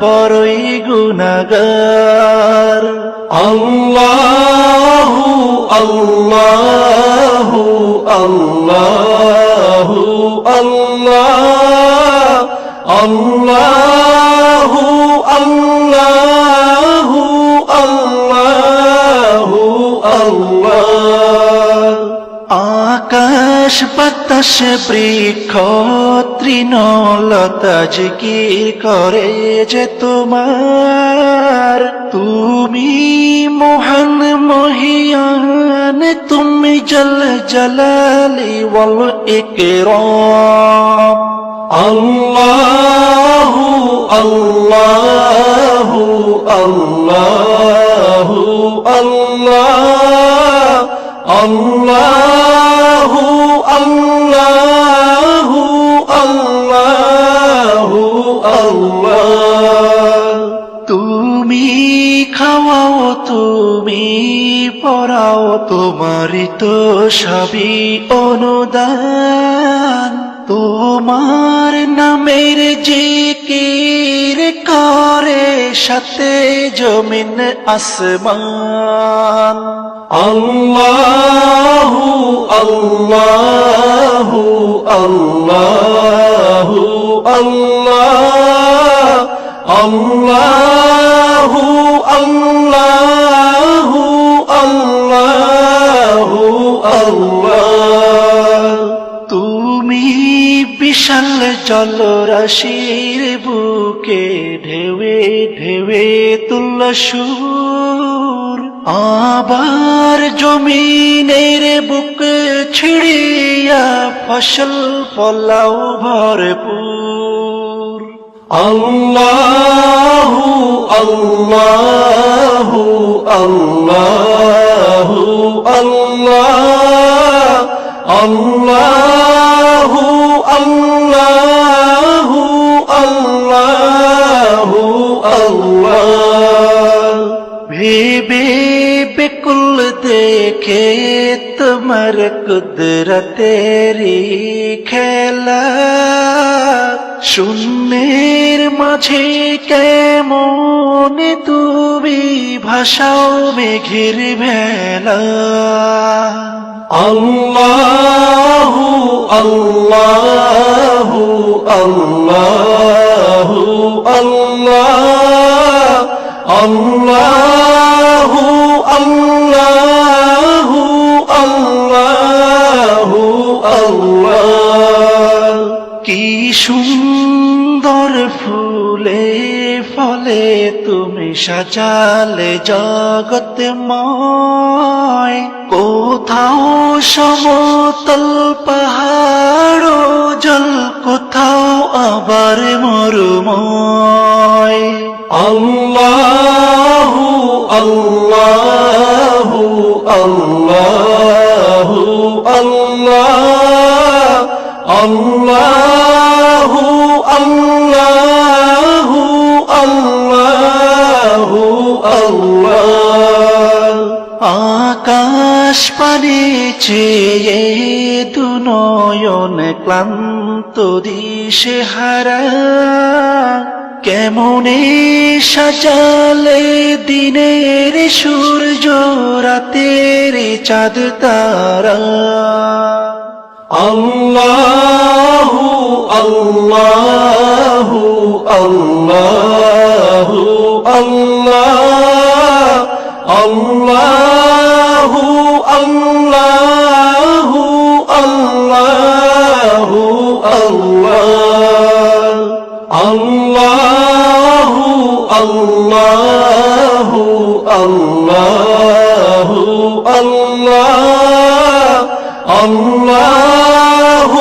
বড়ই গুণাগার আল্লাহু আল্লাহু আল্লাহু আল্লাহ আল্লাহু আল্লাহু আল্লাহু। আকাশ বাতাস বৃক্ষ তৃণলতা যে কি করে যে তোমার। তুমি মহান মহিয়ান, তুমি জল জলালি বল একরম আল্লাহ আল্লাহ আল্লাহ আল্লাহ। আল্লাহ আল্লাহ আল্লাহ আল্লাহ। তুমি খাওয়াও তুমি পড়াও তোমারই তো সবই অনুদান। তোমার নামের জিকির করে সাথে জমিন আসমান। আল্লাহু আল্লাহু আল্লাহু আল্লাহ আল্লাহু আল্লাহু আল্লাহু আল্লাহ বিশাল জলরাশির বুকে ঢেউে ঢেউে তুল্ল সুর। আবার জমিনের বুক ছিড়িয়া ফসল ফলাও ভরপুর। আল্লাহ আল্লাহ আল্লাহ আল্লাহ আল্লাহ আল্লাহ ভেবে বেকুল দেখে তোমার কুদরতেরি খেলা শূন্যের মাঝে কেমন তুমি ভাষাও মেঘের ভেলা আল্লাহ আল্লাহ আল্লাহ আল্লাহ আল্লাহ আল্লাহ আল্লাহ আল্লাহ। কি সুন্দর ফুলে ফলে তুমি সাজালে জগত ময় কোথাও সমতল পাহাড় জল, কোথাও আবার মরুময়। আল্লাহ الله الله الله الله الله الله الله আকাশ পানি চেয়ে দুনয়ন ক্লান্ত দিশে হারা কেমনে সাজালে দিনের সূর্য রাতের চাঁদ তারা? আল্লাহ আল্লাহ আল্লাহ আল্লাহ আল্লাহ আল্লাহ। الله الله الله الله